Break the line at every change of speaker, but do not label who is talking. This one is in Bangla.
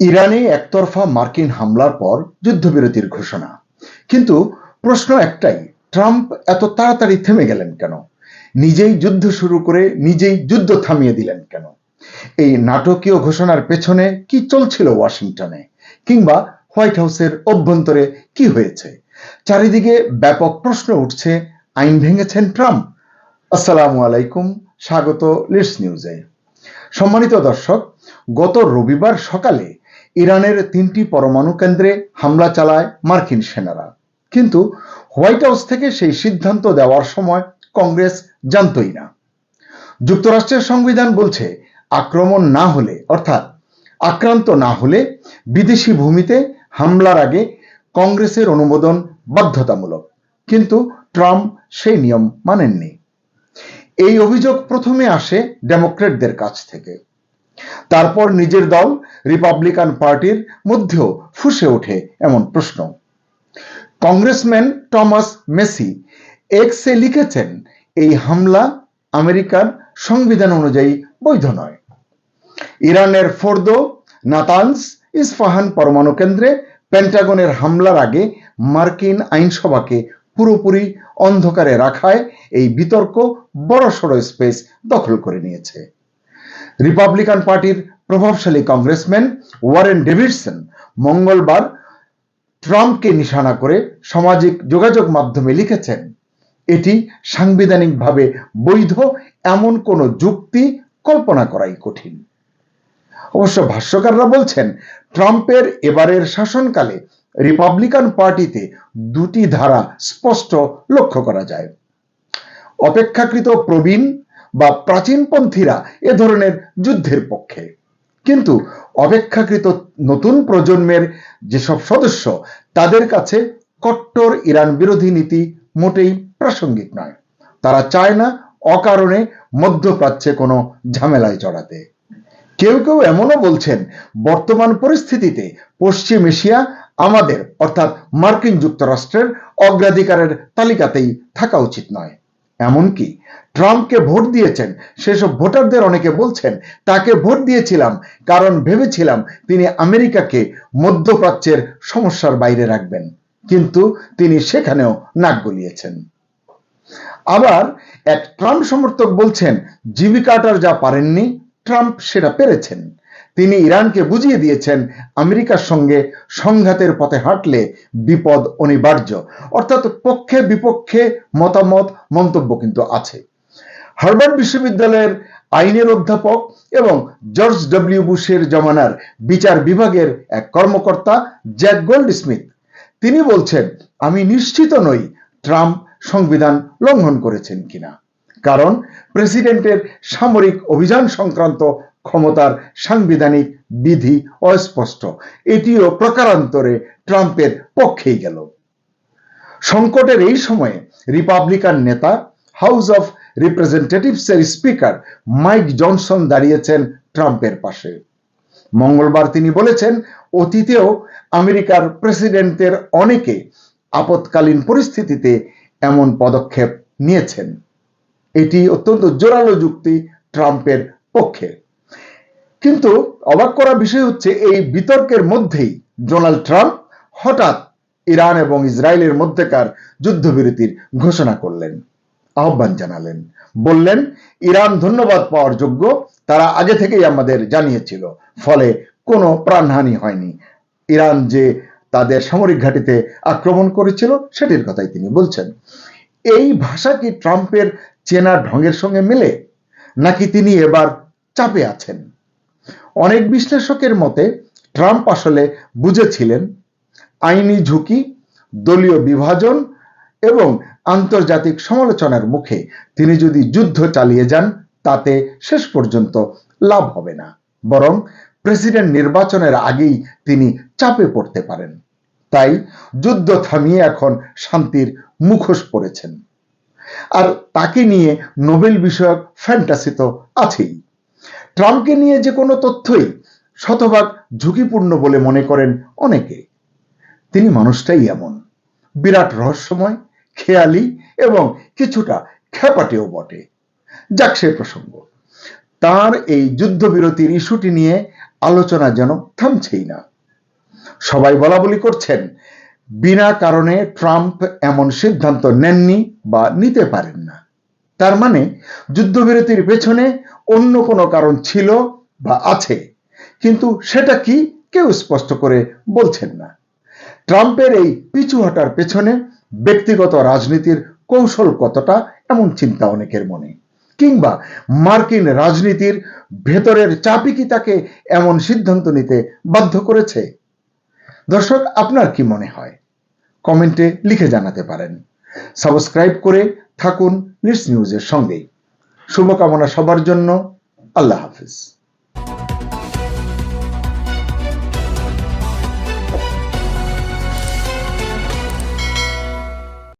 ইরানে একতরফা মার্কিন হামলার পর যুদ্ধবিরতির ঘোষণা। কিন্তু প্রশ্ন একটাই, ট্রাম্প এত তাড়াতাড়ি থেমে গেলেন কেন? নিজেই যুদ্ধ শুরু করে নিজেই যুদ্ধ থামিয়ে দিলেন কেন? এই নাটকীয় ঘোষণার পেছনে কি চলছিল ওয়াশিংটনে? কিংবা হোয়াইট হাউসের অভ্যন্তরে কি হয়েছে? চারিদিকে ব্যাপক প্রশ্ন উঠছে, আইন ভেঙেছেন ট্রাম্প। আসসালামু আলাইকুম, স্বাগত লিডস নিউজে। সম্মানিত দর্শক, গত রবিবার সকালে ইরানের তিনটি পরমাণু কেন্দ্রে হামলা চালায় মার্কিন সেনারা। কিন্তু হোয়াইট হাউস থেকে সেই সিদ্ধান্ত দেওয়ার সময় কংগ্রেস জানতই না। যুক্তরাষ্ট্রের সংবিধান বলছে, আক্রমণ না হলে, অর্থাৎ আক্রান্ত না হলে বিদেশি ভূমিতে হামলার আগে কংগ্রেসের অনুমোদন বাধ্যতামূলক। কিন্তু ট্রাম্প সেই নিয়ম মানেননি। এই অভিযোগ প্রথমে আসে ডেমোক্রেটদের কাছ থেকে। তারপর নিজের দল রিপাবলিকান পার্টির মধ্যেও ফুসে ওঠে এমন প্রশ্ন। কংগ্রেসম্যান টমাস মেসি এক্সে লিখেছেন, এই হামলা আমেরিকার সংবিধান অনুযায়ী বৈধ নয়। ইরানের ফোর্দো নাতানস ইস্পাহান পরমাণু কেন্দ্রে পেন্টাগনের হামলার আগে মার্কিন আইনসভাকে পুরোপুরি অন্ধকারে রাখায় এই বিতর্ক বড়সড় স্পেস দখল করে নিয়েছে। রিপাবলিকান পার্টির প্রভাবশালী কংগ্রেসম্যান ওয়ারেন ডেভিডসন মঙ্গলবার ট্রাম্পকে নিশানা করে সামাজিক যোগাযোগ মাধ্যমে লিখেছেন, এটি সাংবিধানিকভাবে বৈধ, এমন কোনো যুক্তি কল্পনা করাই কঠিন। অবশ্য ভাষ্যকাররা বলছেন, ট্রাম্পের এবারের শাসনকালে রিপাবলিকান পার্টিতে দুটি ধারা স্পষ্ট লক্ষ্য করা যায়। অপেক্ষাকৃত প্রবীণ বা প্রাচীনপন্থীরা এ ধরনের যুদ্ধের পক্ষে। কিন্তু অপেক্ষাকৃত নতুন প্রজন্মের যেসব সদস্য, তাদের কাছে কট্টর ইরান বিরোধী নীতি মোটেই প্রাসঙ্গিক নয়। তারা চায় না অকারণে মধ্যপ্রাচ্যে কোনো ঝামেলায় জড়াতে। কেউ কেউ এমনও বলছেন, বর্তমান পরিস্থিতিতে পশ্চিম এশিয়া আমাদের, অর্থাৎ মার্কিন যুক্তরাষ্ট্রের অগ্রাধিকারের তালিকাতেই থাকা উচিত নয়। এমনকি ট্রাম্পকে ভোট দিয়েছেন, সেসব ভোটারদের অনেকে বলছেন, তাকে ভোট দিয়েছিলাম কারণ ভেবেছিলাম তিনি আমেরিকাকে মধ্যপ্রাচ্যের সমস্যার বাইরে রাখবেন। কিন্তু তিনি সেখানেও নাক গলিয়েছেন। আবার এক ট্রাম্প সমর্থক বলছেন, জীবিকাটার যা পারেননি, ট্রাম্প সেটা পেরেছেন। তিনি ইরানকে বুঝিয়ে দিয়েছেন, আমেরিকার সঙ্গে সংঘাতের পথে হাঁটলে বিপদ অনিবার্য। অর্থাৎ পক্ষে বিপক্ষে মতামত, মন্তব্য কিন্তু আছে। হার্ভার্ড বিশ্ববিদ্যালয়ের আইনের অধ্যাপক এবং জর্জ ডব্লিউ বুশের জমানার বিচার বিভাগের এক কর্মকর্তা, জ্যাক গোল্ড স্মিথ তিনি বলছেন, আমি নিশ্চিত নই ট্রাম্প সংবিধান লঙ্ঘন করেছেন কিনা। কারণ, প্রেসিডেন্টের সামরিক অভিযান সংক্রান্ত ক্ষমতার সাংবিধানিক বিধি অস্পষ্ট। এটিও প্রকারান্তরে ট্রাম্পের পক্ষেই গেল। সংকটের এই সময়ে রিপাবলিকান নেতা, হাউস অফ রিপ্রেজেন্টেটিভসের স্পিকার মাইক জনসন দাঁড়িয়েছেন ট্রাম্পের পাশে। মঙ্গলবার তিনি বলেছেন, অতীতেও আমেরিকার প্রেসিডেন্টের অনেকে আপৎকালীন পরিস্থিতিতে এমন পদক্ষেপ নিয়েছেন। এটি অত্যন্ত জোরালো যুক্তি ট্রাম্পের পক্ষে। কিন্তু অবাক করা বিষয় হচ্ছে এই বিতর্কের মধ্যেই ডোনাল্ড ট্রাম্প হঠাৎ ইরান এবং ইসরায়েলের মধ্যেকার যুদ্ধবিরতির ঘোষণা করলেন, আহ্বান জানালেন। বললেন, ইরান ধন্যবাদ পাওয়ার যোগ্য। তারা আগে থেকেই আমাদের জানিয়েছিল। ফলে কোনো প্রাণহানি হয়নি। ইরান যে তাদের সামরিক ঘাঁটিতে আক্রমণ করেছিল, সেটির কথাই তিনি বলছেন। এই ভাষা কি ট্রাম্পের চেনা ঢঙের সঙ্গে মেলে, নাকি তিনি এবার চাপে আছেন? অনেক বিশ্লেষকের মতে, ট্রাম্প আসলে বুঝেছিলেন আইনি ঝুঁকি, দলীয় বিভাজন এবং আন্তর্জাতিক সমালোচনার মুখে। তিনি যদি যুদ্ধ চালিয়ে যান, তাতে শেষ পর্যন্ত লাভ হবে না। বরং প্রেসিডেন্ট নির্বাচনের আগেই তিনি চাপে পড়তে পারেন। তাই যুদ্ধ থামিয়ে এখন শান্তির মুখোশ পড়েছেন। আর তাকে নিয়ে নোবেল বিষয়ক ফ্যান্টাসি তো আছেই। ট্রাম্পকে নিয়ে যে কোনো তথ্যই শতভাগ ঝুঁকিপূর্ণ বলে মনে করেন অনেকে। তিনি মানুষটাই এমন। বিরাট রহস্যময়, খেয়ালি এবং কিছুটা খ্যাপাটেও বটে। যাক সে প্রসঙ্গ। তার এই যুদ্ধবিরতির ইস্যুটি নিয়ে আলোচনা যেন থামছেই না। সবাই বলা বলি করছেন, বিনা কারণে ট্রাম্প এমন সিদ্ধান্ত নেননি বা নিতে পারেন না। তার মানে যুদ্ধবিরতির পেছনে অন্য কোনো কারণ ছিল বা আছে। কিন্তু সেটা কি কেউ স্পষ্ট করে বলছেন না। ট্রাম্পের এই পিছু হটার পেছনে ব্যক্তিগত রাজনীতির কৌশল কতটা এমন চিন্তা অনেকের মনে। কিংবা মার্কিন রাজনীতির ভেতরের চাপই কি তাকে এমন সিদ্ধান্ত নিতে বাধ্য করেছে? দর্শক, আপনার কি মনে হয়? কমেন্টে লিখে জানাতে পারেন। সাবস্ক্রাইব করে থাকুন নিউজ নিউজের সঙ্গেই। শুভকামনা সবার জন্য। আল্লাহ হাফিজ।